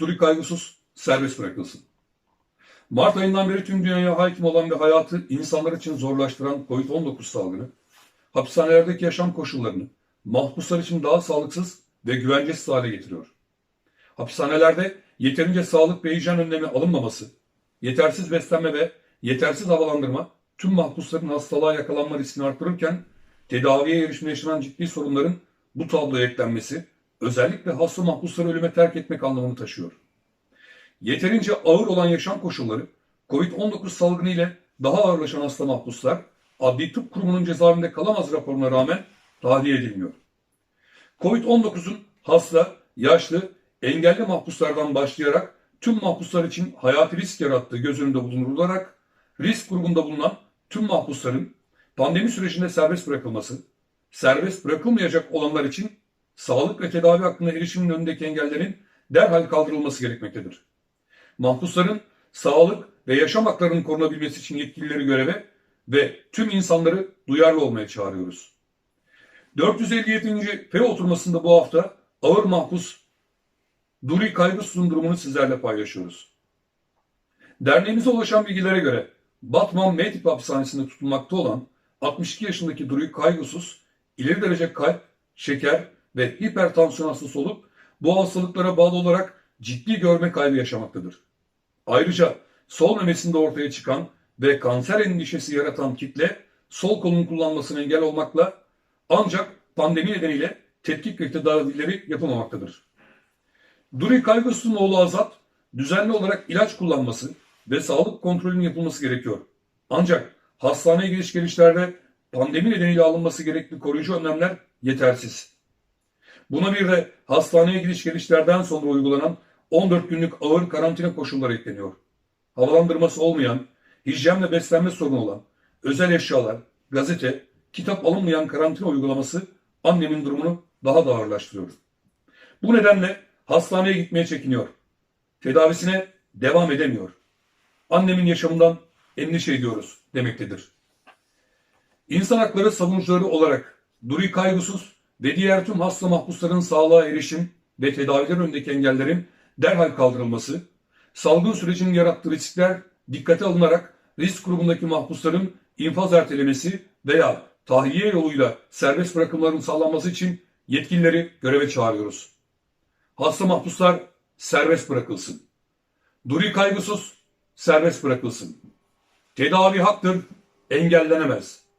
Duri kaygısız serbest bırakılsın. Mart ayından beri tüm dünyaya hakim olan ve hayatı insanlar için zorlaştıran COVID-19 salgını, hapishanelerdeki yaşam koşullarını mahpuslar için daha sağlıksız ve güvencesiz hale getiriyor. Hapishanelerde yeterince sağlık ve hijyen önlemi alınmaması, yetersiz beslenme ve yetersiz havalandırma tüm mahpusların hastalığa yakalanma riskini arttırırken tedaviye erişimde yaşanan ciddi sorunların bu tabloya eklenmesi özellikle hasta mahpusları ölüme terk etmek anlamını taşıyor. Yeterince ağır olan yaşam koşulları COVID-19 salgını ile daha ağırlaşan hasta mahpuslar Adli Tıp Kurumu'nun cezaevinde kalamaz raporuna rağmen tahliye edilmiyor. Covid-19'un hasta, yaşlı, engelli mahpuslardan başlayarak tüm mahpuslar için hayati risk yarattığı göz önünde bulundurularak risk grubunda bulunan tüm mahpusların pandemi sürecinde serbest bırakılması, serbest bırakılmayacak olanlar için sağlık ve tedavi hakkında erişimin önündeki engellerin derhal kaldırılması gerekmektedir. Mahpusların sağlık ve yaşam haklarının korunabilmesi için yetkilileri göreve ve tüm insanları duyarlı olmaya çağırıyoruz. 457. FEO oturmasında bu hafta ağır mahpus Duri Kaygısız'ın durumunu sizlerle paylaşıyoruz. Derneğimize ulaşan bilgilere göre Batman M tipi hapishanesinde tutulmakta olan 62 yaşındaki Duri Kaygısız ileri derece kalp, şeker ve hipertansiyon hastası olup bu hastalıklara bağlı olarak ciddi görme kaybı yaşamaktadır. Ayrıca sol memesinde ortaya çıkan ve kanser endişesi yaratan kitle sol kolunun kullanmasına engel olmakla ancak pandemi nedeniyle tetkik ve tedavileri yapılmamaktadır. Duri Kaygısız'ın oğlu Azat düzenli olarak ilaç kullanması ve sağlık kontrolünün yapılması gerekiyor. Ancak hastaneye giriş gelişlerde pandemi nedeniyle alınması gerekli koruyucu önlemler yetersiz. Buna bir de hastaneye giriş gelişlerden sonra uygulanan 14 günlük ağır karantina koşulları ekleniyor. Havalandırması olmayan, hijyen ve beslenme sorunu olan, özel eşyalar, gazete, kitap alınmayan karantina uygulaması annemin durumunu daha da ağırlaştırıyor. Bu nedenle hastaneye gitmeye çekiniyor. Tedavisine devam edemiyor. Annemin yaşamından endişe ediyoruz demektedir. İnsan hakları savunucuları olarak Duri Kaygısız ve diğer tüm hasta mahpusların sağlığa erişim ve tedaviler önündeki engellerin derhal kaldırılması, salgın sürecinin yarattığı riskler dikkate alınarak risk grubundaki mahpusların infaz ertelemesi veya tahliye yoluyla serbest bırakımların sağlanması için yetkilileri göreve çağırıyoruz. Hasta mahpuslar serbest bırakılsın. Duri kaygısız serbest bırakılsın. Tedavi haktır, engellenemez.